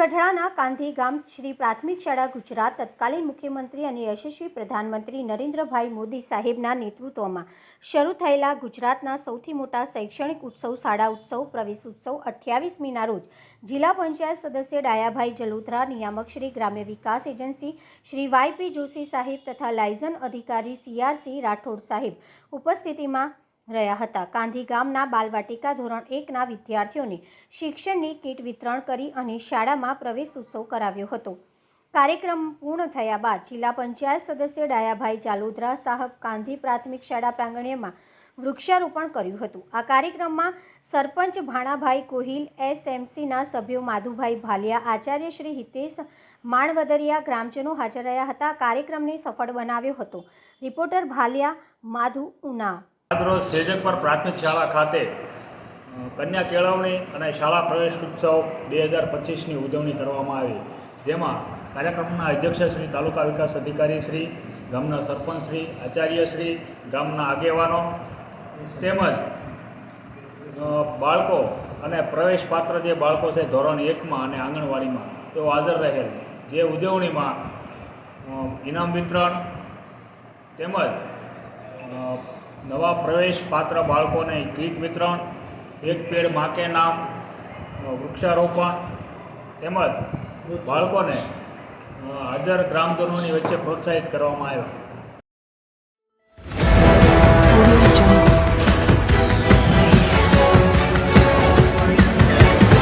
જિલ્લાના કાંધી ગામ શ્રી પ્રાથમિક શાળા ગુજરાત તત્કાલીન મુખ્યમંત્રી અને યશસ્વી પ્રધાનમંત્રી નરેન્દ્રભાઈ મોદી સાહેબના નેતૃત્વમાં શરૂ થયેલા ગુજરાતના સૌથી મોટા શૈક્ષણિક ઉત્સવ, શાળા ઉત્સવ, પ્રવેશ ઉત્સવ અઠ્યાવીસમીના રોજ જિલ્લા પંચાયત સદસ્ય ડાયાભાઈ જલોધરા નિયામક શ્રી ગ્રામ્ય વિકાસ agency Shri Y P Joshi સાહેબ તથા લાયઝન અધિકારી સીઆરસી રાઠોડ સાહેબ ઉપસ્થિતિમાં રહ્યા હતા. કાંધી ગામના બાલવાટિકા ધોરણ એકના વિદ્યાર્થીઓને શિક્ષણની કીટ વિતરણ કરી અને શાળામાં પ્રવેશ ઉત્સવ કરાવ્યો હતો. કાર્યક્રમ પૂર્ણ થયા બાદ જિલ્લા પંચાયત સદસ્ય ડાયાભાઈ જાલોદરા સાહેબ ગાંધી પ્રાથમિક શાળા પ્રાંગણ્યમાં વૃક્ષારોપણ કર્યું હતું. આ કાર્યક્રમમાં સરપંચ ભાણાભાઈ કોહિલ એસએમસીના સભ્યો માધુભાઈ ભાલિયા, આચાર્ય શ્રી હિતેશ માણવદરિયા ગ્રામજનો હાજર રહ્યા હતા. કાર્યક્રમને સફળ બનાવ્યો હતો. રિપોર્ટર ભાલિયા માધુ ઉના. આજરોજ સેજકપર પ્રાથમિક શાળા ખાતે કન્યા કેળવણી અને શાળા પ્રવેશ ઉત્સવ બે હજાર પચીસની ઉજવણી કરવામાં આવી. જેમાં કાર્યક્રમના અધ્યક્ષ શ્રી, તાલુકા વિકાસ અધિકારી શ્રી, ગામના સરપંચ શ્રી, આચાર્ય શ્રી, ગામના આગેવાનો તેમજ બાળકો અને પ્રવેશ પાત્ર જે બાળકો છે ધોરણ એકમાં અને આંગણવાડીમાં, તેઓ હાજર રહેલ. જે ઉજવણીમાં ઇનામ વિતરણ તેમજ નવા પ્રવેશ પાત્ર બાળકોને કીટ વિતરણ, એક પેડ માકે નામ વૃક્ષારોપણ તેમજ બાળકોને હાજર ગ્રામજનોની વચ્ચે પ્રોત્સાહિત કરવામાં આવ્યા.